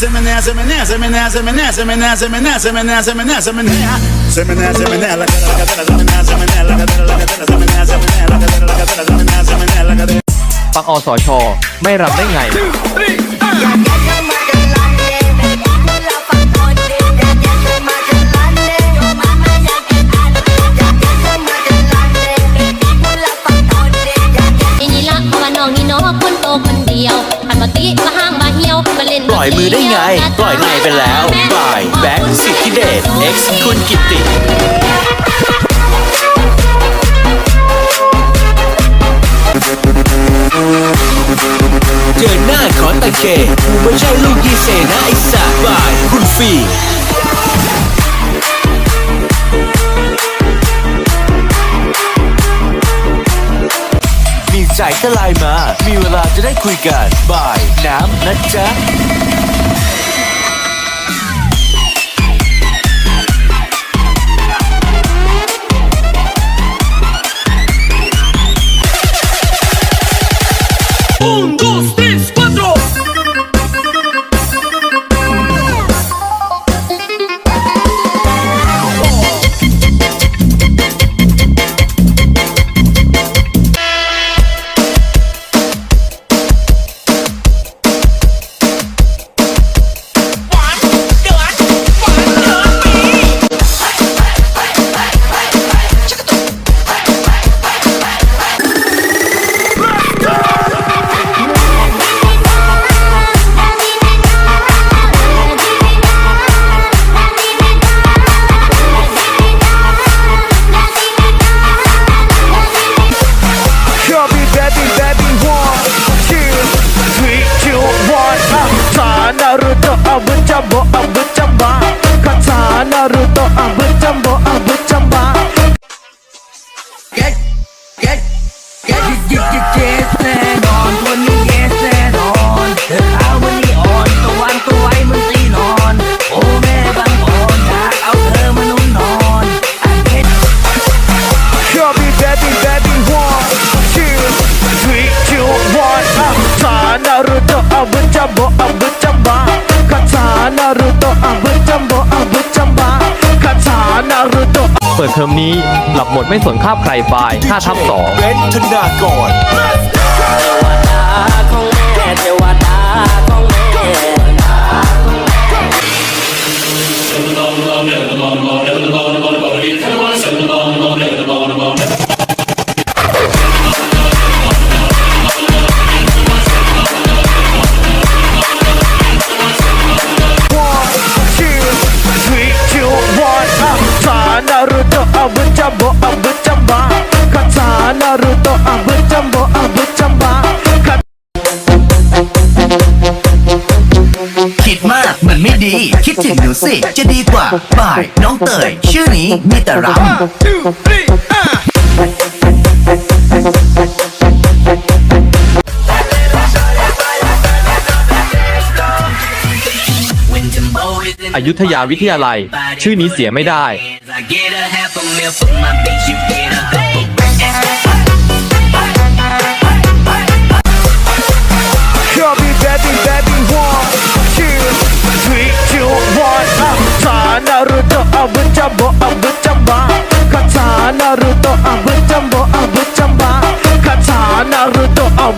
Semenea, semenea, semenea, semenea, semenea, semenea, semenea, semenea, semenea. Semenea, semenea, la cadera, la cadera, semenea, semenea, la cadera, la cadera, semenea, semenea, la cadera, la cadera, semenea, semenea, la cadera. ปักอสช ไม่รับได้ไง นี่ละเพราะว่าน้องนี่น้อ อยมือได้ไง ปล่อยไงไปแล้วบายแบ็คสิทธิเดช X คุณกิตติ เจอหน้าขอตะเคกูไม่ใช่ลูกยีเซนะไอ้สัตว์บายคุณฟรีมีใจก็ไลน์มา มีเวลาจะได้คุยกันบายน้ำนะจ๊ะ fundo. Baby baby one two three two one คาถานารุโตะอาวุธจัมโบอาวุธจัมบะคาถานารุโตะอาวุธจัมโบอาวุธจัมบะคาถานารุโตะเปิดเทอมนี้หลับหมดไม่สนคาบใครบาย5ทับ2เบนธนากร one ดีคิดถึงหนูสิ จะดีกว่าบ่ายน้องเตย ชื่อนี้มีแต่รำอยุธยาวิทยาลัย ชื่อนี้เสียไม่ได้ I bought